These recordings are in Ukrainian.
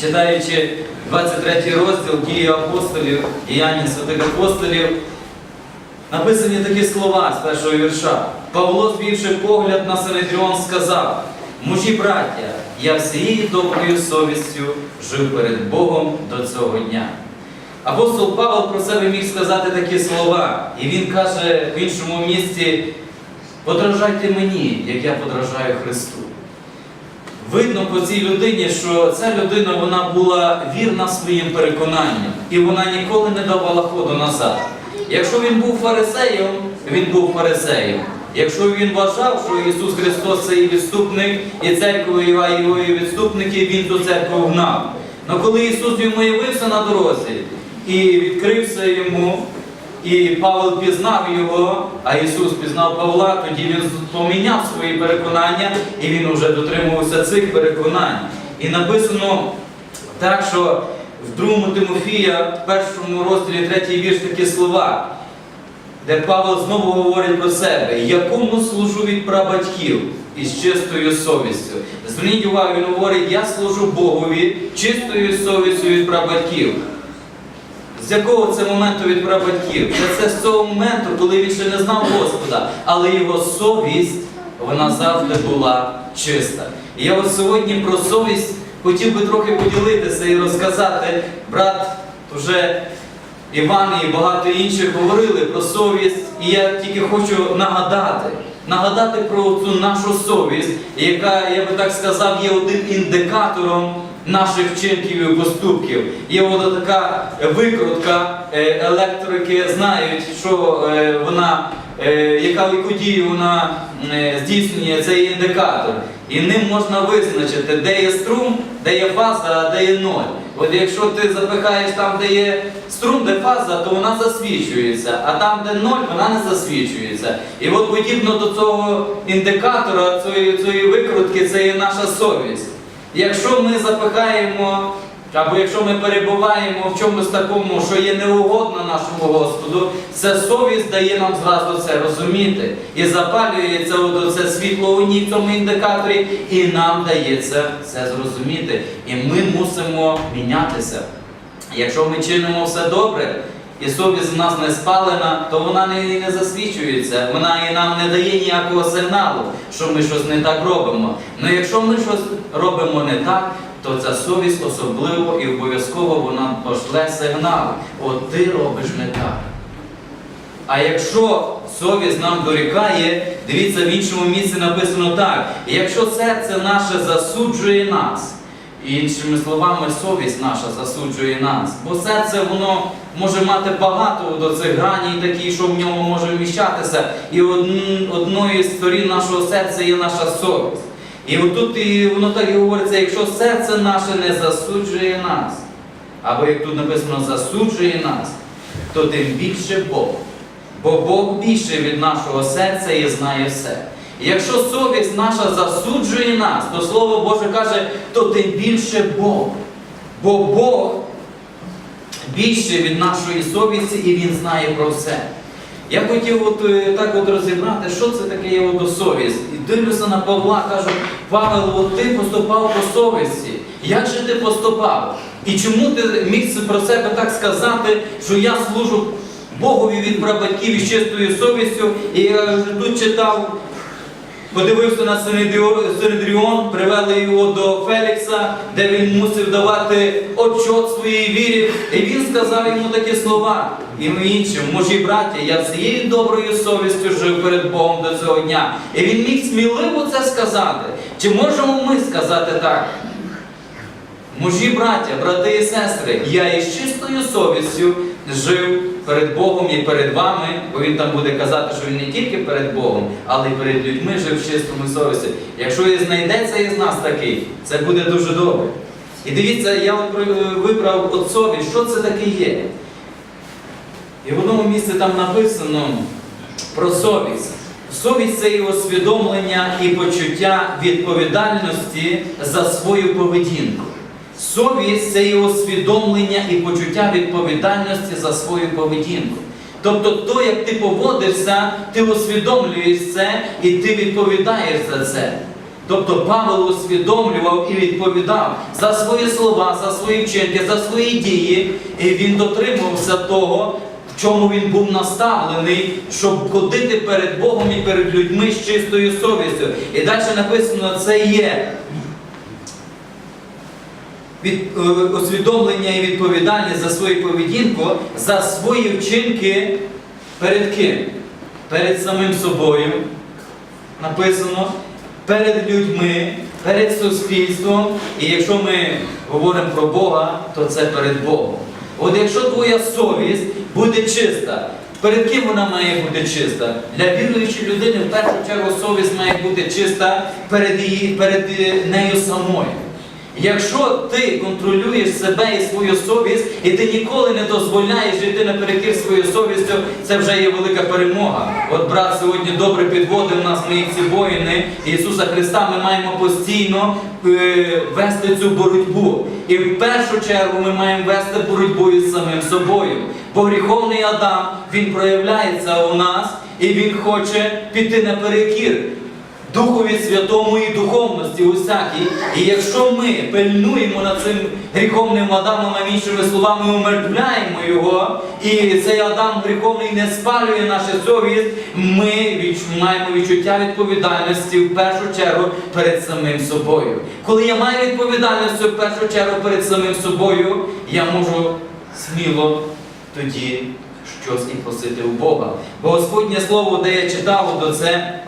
читаючи 23 розділ дії апостолів, діяння святих апостолів, написані такі слова з першого вірша. Павло, звівши погляд на Синедріон, сказав: Мужі браття, я всією доброю совістю жив перед Богом до цього дня. Апостол Павел про себе міг сказати такі слова, і він каже в іншому місці: подражайте мені, як я подражаю Христу. Видно по цій людині, що ця людина вона була вірна своїм переконанням, і вона ніколи не давала ходу назад. Якщо він був фарисеєм, він був фарисеєм. Якщо він вважав, що Ісус Христос це і відступник, і церква його і відступники, він ту церкву гнав. Але коли Ісус йому явився на дорозі і відкрився йому, і Павел пізнав його, а Ісус пізнав Павла, тоді він поміняв свої переконання, і він вже дотримувався цих переконань. І написано так, що в другому Тимофія, в першому розділі третій вірш такі слова, де Павло знову говорить про себе, якому служу від прабатьків із чистою совістю. Зверніть увагу, він говорить, я служу Богові чистою совістю від прабатьків. З якого це моменту від прабатьків? Це, з цього моменту, коли він ще не знав Господа, але його совість, вона завжди була чиста. І я от сьогодні про совість хотів би трохи поділитися і розказати. Брат вже Іван і багато інших говорили про совість, і я тільки хочу нагадати, нагадати про цю нашу совість, яка, я би так сказав, є один індикатором наших вчинків і поступків. Є от така викрутка, е, електрики знають, що е, вона, е, яка дію вона здійснює цей індикатор. І ним можна визначити, де є струм, де є фаза, а де є ноль. От якщо ти запихаєш там, де є струм, де фаза, то вона засвічується, а там, де ноль, вона не засвічується. І от подібно до цього індикатора, цієї, цієї викрутки, це є наша совість. Якщо ми запихаємо, або якщо ми перебуваємо в чомусь такому, що є неугодно нашому Господу, це совість дає нам зразу це розуміти. І запалюється це світло у ній в цьому індикаторі, і нам дається це зрозуміти. І ми мусимо мінятися. Якщо ми чинимо все добре, і совість в нас не спалена, то вона не, не засвічується, вона і нам не дає ніякого сигналу, що ми щось не так робимо. Ну якщо ми щось робимо не так, то ця совість особливо і обов'язково вона пошле сигнал. От ти робиш не так. А якщо совість нам дорікає, дивіться, в іншому місці написано так: якщо серце наше засуджує нас, іншими словами, совість наша засуджує нас, бо серце воно може мати багато до цих граній, такі, що в ньому може вміщатися, і одн- одною з сторін нашого серця є наша совість. І отут і воно так і говориться, якщо серце наше не засуджує нас, або як тут написано, засуджує нас, то тим більше Бог. Бо Бог більше від нашого серця і знає все. І якщо совість наша засуджує нас, то Слово Боже каже, то тим більше Бог. Бо Бог більше від нашої совісті і Він знає про все. Я хотів от, е, так от розібрати, що це таке є совість. І дивлюся на Павла, кажу, Павел, от ти поступав по совісті. Як же ти поступав? І чому ти міг про себе так сказати, що я служу Богові від прабатьків із чистою совістю, і я тут читав, подивився на Синедріон- привели його до Фелікса, де він мусив давати отчот своїй вірі. І він сказав йому такі слова. І ми іншим, мужі браття, я всією доброю совістю жив перед Богом до цього дня. І він міг сміливо це сказати. Чи можемо ми сказати так? Мужі, браття, брати і сестри, я із чистою совістю жив перед Богом і перед вами, бо він там буде казати, що він не тільки перед Богом, але й перед людьми жив в чистому совісті. Якщо і знайдеться із нас такий, це буде дуже добре. І дивіться, я от вибрав от совість, що це таке є. І в одному місці там написано про совість. Совість це і усвідомлення і почуття відповідальності за свою поведінку. Совість це і усвідомлення і почуття відповідальності за свою поведінку. Тобто, то, як ти поводишся, ти усвідомлюєш це і ти відповідаєш за це. Тобто Павло усвідомлював і відповідав за свої слова, за свої вчинки, за свої дії, і він дотримувався того, в чому він був наставлений, щоб ходити перед Богом і перед людьми з чистою совістю. І далі написано, це є від, е, усвідомлення і відповідальність за свою поведінку, за свої вчинки перед ким? Перед самим собою, написано, перед людьми, перед суспільством. І якщо ми говоримо про Бога, то це перед Богом. От якщо твоя совість буде чиста, перед ким вона має бути чиста? Для віруючої людини в першу чергу совість має бути чиста перед, її, перед е, нею самою. Якщо ти контролюєш себе і свою совість, і ти ніколи не дозволяєш жити наперекір своєю совістю, це вже є велика перемога. От брат сьогодні добре підводив нас, ми ці воїни Ісуса Христа. Ми маємо постійно е, вести цю боротьбу. І в першу чергу ми маємо вести боротьбу із самим собою. Бо гріховний Адам він проявляється у нас і він хоче піти наперекір. Духові Святому і духовності усякій. І якщо ми пильнуємо над цим гріховним Адамом, а іншими словами, умертвляємо його, і цей Адам гріховний не спалює нашу совість, ми маємо відчуття відповідальності в першу чергу перед самим собою. Коли я маю відповідальність в першу чергу перед самим собою, я можу сміло тоді щось і просити у Бога. Бо Господнє Слово, де я читав до це.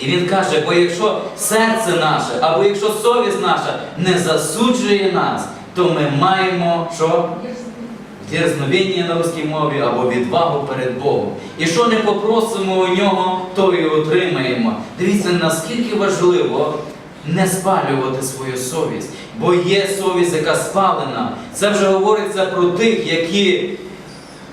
І він каже, бо якщо серце наше, або якщо совість наша не засуджує нас, то ми маємо що? Дерзновіння на русській мові або відвагу перед Богом. І що не попросимо у нього, то і отримаємо. Дивіться, наскільки важливо не спалювати свою совість, бо є совість, яка спалена. Це вже говориться про тих, які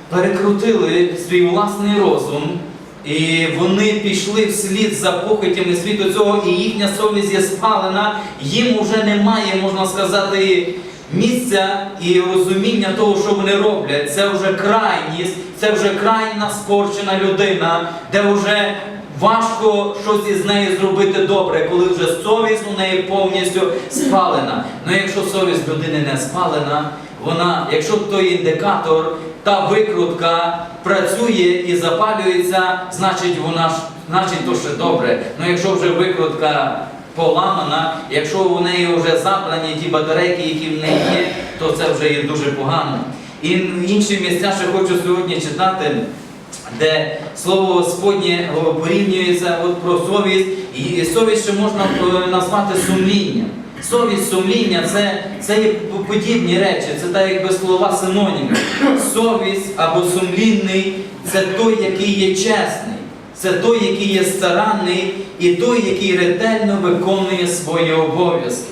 перекрутили свій власний розум, і вони пішли вслід за похитями світу цього, і їхня совість є спалена, їм вже немає, можна сказати, місця і розуміння того, що вони роблять. Це вже крайність, це вже крайня спорчена людина, де вже важко щось із нею зробити добре, коли вже совість у неї повністю спалена. Ну якщо совість людини не спалена, вона, якщо той індикатор, та викрутка працює і запалюється, значить вона ж, значить то ще добре. Ну якщо вже викрутка поламана, якщо у неї вже запалені ті батарейки, які в неї є, то це вже є дуже погано. І інші місця ще хочу сьогодні читати де слово Господнє порівнюється от про совість, і совість ще можна е, назвати сумлінням. Совість, сумління це, це є подібні речі, це так якби слова синоніми. Совість або сумлінний це той, який є чесний, це той, який є старанний, і той, який ретельно виконує свої обов'язки.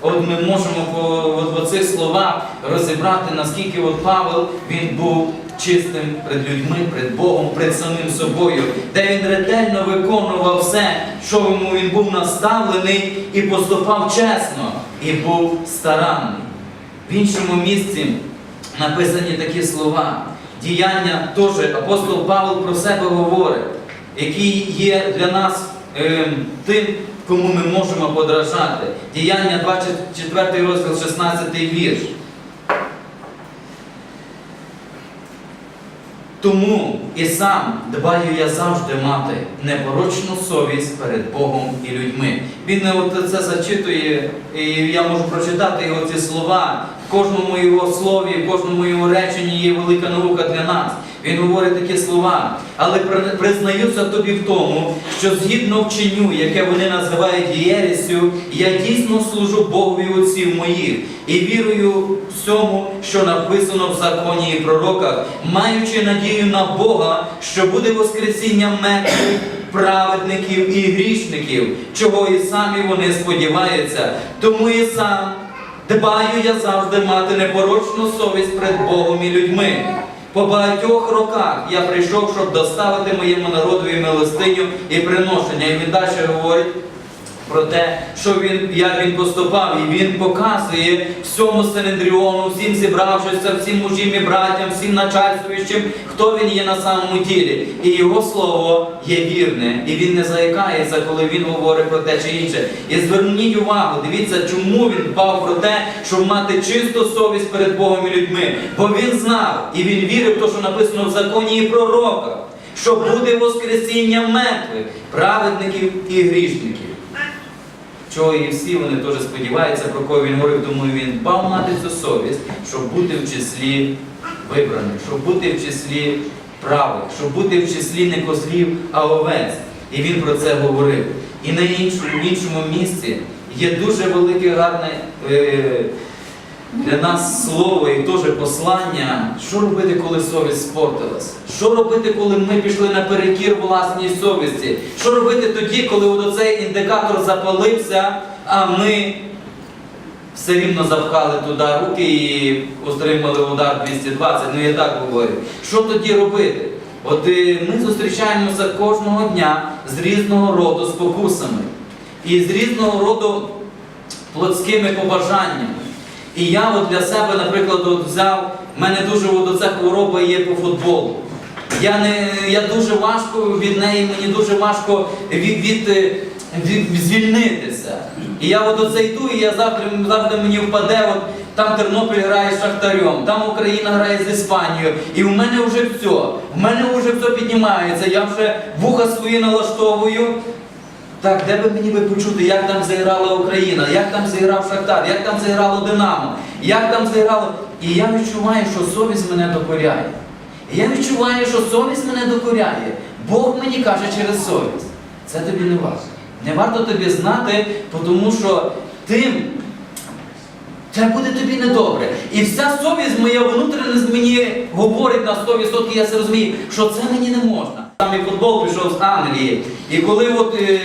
От ми можемо по, от, по цих словах розібрати, наскільки от Павел він був чистим перед людьми, перед Богом, перед самим собою, де він ретельно виконував все, що йому він був наставлений, і поступав чесно, і був старанний. В іншому місці написані такі слова. Діяння теж апостол Павло про себе говорить, який є для нас ем, тим, кому ми можемо подражати. Діяння 24 розділ, 16 вірш. Тому і сам дбаю я завжди мати непорочну совість перед Богом і людьми. Він от це зачитує, і я можу прочитати його ці слова. В кожному його слові, в кожному його реченні є велика наука для нас. Він говорить такі слова, але признаюся тобі в тому, що згідно вченню, яке вони називають єресю, я дійсно служу Богові отців моїх і вірую всьому, що написано в законі і пророках, маючи надію на Бога, що буде воскресіння мертвих, праведників і грішників, чого і самі вони сподіваються. Тому і сам дбаю я завжди мати непорочну совість перед Богом і людьми. По багатьох роках я прийшов, щоб доставити моєму народові милостиню і приношення. І він далі говорить, про те, що він, як він поступав, і він показує всьому Синедріону, всім зібравшися, всім мужім і братям, всім начальствуючим, хто він є на самому ділі. І його слово є вірне, і він не заїкається, коли він говорить про те чи інше. І зверніть увагу, дивіться, чому він дбав про те, щоб мати чисту совість перед Богом і людьми. Бо він знав і він вірив в те, що написано в законі і пророках, що буде воскресіння мертвих, праведників і грішників. Чого і всі вони теж сподіваються, про кого він говорив, тому він мав мати цю совість, щоб бути в числі вибраних, щоб бути в числі правих, щоб бути в числі не козлів, а овець. І він про це говорив. І на іншому, іншому місці є дуже велике гарне е, для нас слово і теж послання, що робити, коли совість спортилась? Що робити, коли ми пішли наперекір власній совісті? Що робити тоді, коли от оцей індикатор запалився, а ми все рівно запхали туди руки і отримали удар 220, ну я так говорю. Що тоді робити? От е, ми зустрічаємося кожного дня з різного роду спокусами і з різного роду плотськими побажаннями. І я от для себе, наприклад, от взяв, в мене дуже от оця хвороба є по футболу. Я, не, я дуже важко від неї, мені дуже важко від, від, е, від, звільнитися. І я от оце йду, і я завтра, завжди мені впаде, от там Тернопіль грає з Шахтарем, там Україна грає з Іспанією. І в мене вже все. В мене вже все піднімається. Я вже вуха свої налаштовую. Так, де би мені би почути, як там зіграла Україна, як там зіграв Шахтар, як там зіграло Динамо, як там зіграло. І я відчуваю, що совість мене докоряє. І я відчуваю, що совість мене докоряє. Бог мені каже через совість. Це тобі не варто. Не варто тобі знати, тому що тим це буде тобі недобре. І вся совість моя внутрішня мені говорить на 100%, я це розумію, що це мені не можна. Саме футбол пішов з Англії. І коли от, е,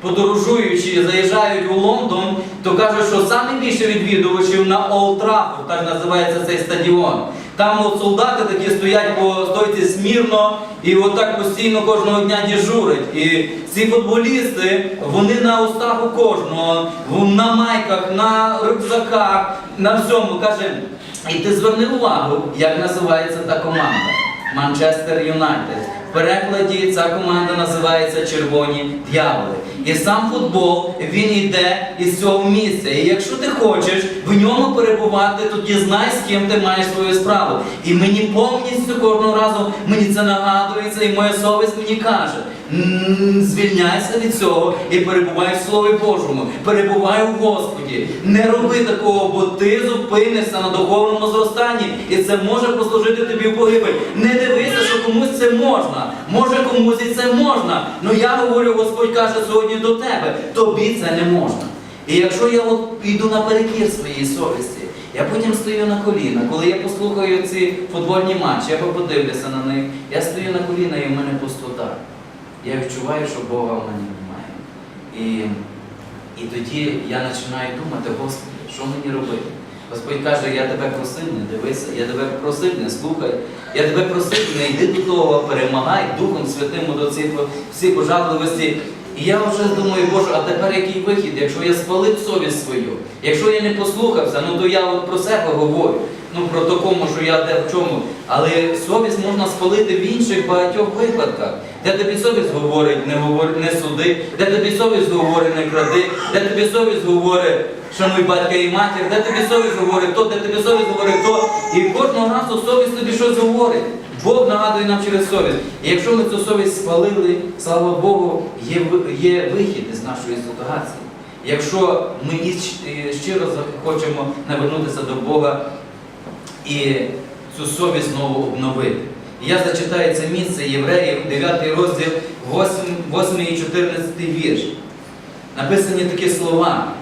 подорожуючі заїжджають у Лондон, то кажуть, що саме більше відвідувачів на Олд Траффорд, так називається цей стадіон. Там от солдати такі стоять по стойці смірно і отак постійно кожного дня дежурять. І ці футболісти, вони на устах у кожного, на майках, на рюкзаках, на всьому. Каже, і ти зверни увагу, як називається та команда. Манчестер Юнайтед. В перекладі ця команда називається Червоні Д'яволи. І сам футбол він йде із цього місця. І якщо ти хочеш в ньому перебувати, тоді знай, з ким ти маєш свою справу. І мені повністю кожного разу мені це нагадується, і моя совість мені каже. Звільняйся від цього і перебувай в Слові Божому, перебувай у Господі. Не роби такого, бо ти зупинишся на духовному зростанні, і це може послужити тобі в погибель. Не дивися, що комусь це можна. Може комусь і це можна. Ну я говорю, Господь каже сьогодні до тебе, тобі це не можна. І якщо я от йду наперекір своїй совісті, я потім стою на коліна. Коли я послухаю ці футбольні матчі, я подивлюся на них, я стою на коліна і в мене пустота. Я відчуваю, що Бога в мене немає. І, і тоді я починаю думати, Господи, що мені робити? Господь каже, я тебе просив, не дивися, я тебе просив, не слухай, я тебе просив, не йди до того, перемагай Духом Святим до цих всіх пожадливості. І я вже думаю, Боже, а тепер який вихід, якщо я спалив совість свою, якщо я не послухався, ну то я от про себе говорю. Ну про такому, що я де в чому. Але совість можна спалити в інших багатьох випадках, де тобі совість говорить, не говори, не суди, де тобі совість говорить, не кради, де тобі совість говорить, шануй батька і матір, де тобі совість говорить то, де тобі совість говорить то. І кожного разу совість тобі щось говорить. Бог нагадує нам через совість. І якщо ми цю совість спалили, слава Богу, є, є вихід із нашої ситуації. Якщо ми е, щиро хочемо навернутися до Бога і цю совість знову обновити. І я зачитаю це місце Євреїв, 9 розділ, 8, 8 і 14 вірш. Написані такі слова.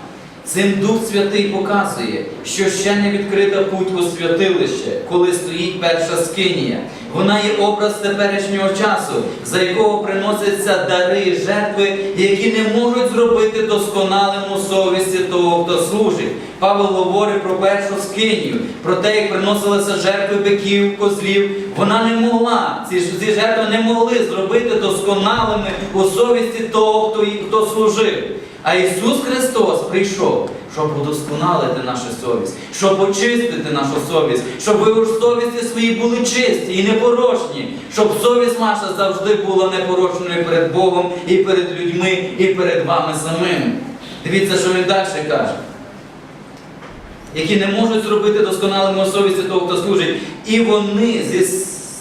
Цим Дух Святий показує, що ще не відкрита путь у святилище, коли стоїть перша скинія. Вона є образ теперішнього часу, за якого приносяться дари і жертви, які не можуть зробити досконалим у совісті того, хто служить. Павло говорить про першу скинію, про те, як приносилися жертви биків, козлів. Вона не могла, ці, ці жертви не могли зробити досконалими у совісті того, хто, хто служив. А Ісус Христос прийшов, щоб удосконалити нашу совість, щоб очистити нашу совість, щоб ви у совісті свої були чисті і непорочні, щоб совість наша завжди була непорочною перед Богом і перед людьми, і перед вами самими. Дивіться, що він далі каже. Які не можуть зробити досконалими совісті того, хто служить. І вони зі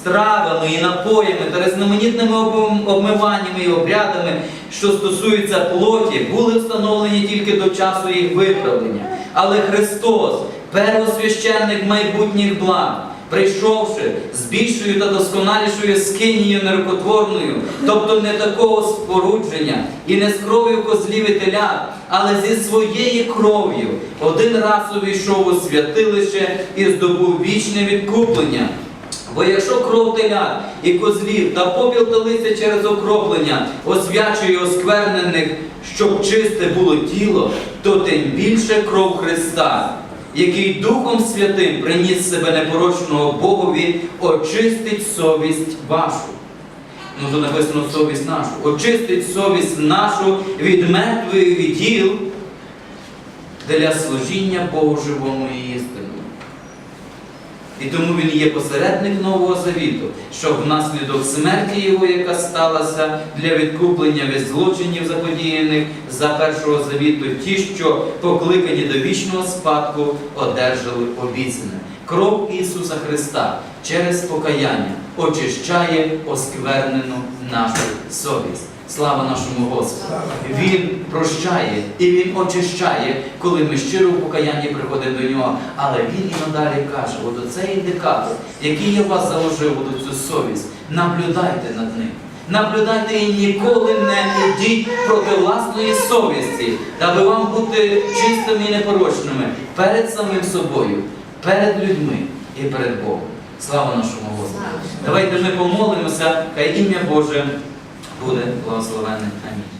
стравами і напоями та різноманітними обмиваннями і обрядами, що стосуються плоті, були встановлені тільки до часу їх виправлення. Але Христос, первосвященник майбутніх благ, прийшовши з більшою та досконалішою скинією нерукотворною, тобто не такого спорудження і не з кров'ю козлів і телят, але зі своєю кров'ю, один раз увійшов у святилище і здобув вічне відкуплення. Бо якщо кров телят і козлів та попіл та листя через окроплення освячує осквернених, щоб чисте було тіло, то тим більше кров Христа, який Духом Святим приніс себе непорочного Богові, очистить совість вашу. Ну, тут написано совість нашу. Очистить совість нашу від мертвих діл для служіння Богу живому і тому він є посередник Нового Завіту, щоб внаслідок смерті його, яка сталася для відкуплення від злочинів заподіяних за першого завіту, ті, що покликані до вічного спадку, одержали обіцяне. Кров Ісуса Христа через покаяння очищає осквернену нашу совість. Слава нашому Господу! Він прощає і Він очищає, коли ми щиро в покаянні приходимо до нього. Але він і надалі каже: от оцей індикатор, який я вас заложив от цю совість, наблюдайте над ним. Наблюдайте і ніколи не ідіть проти власної совісті, аби вам бути чистими і непорочними перед самим собою, перед людьми і перед Богом. Слава нашому Господу! Давайте ми помолимося, хай ім'я Боже буде благословенне. Амінь.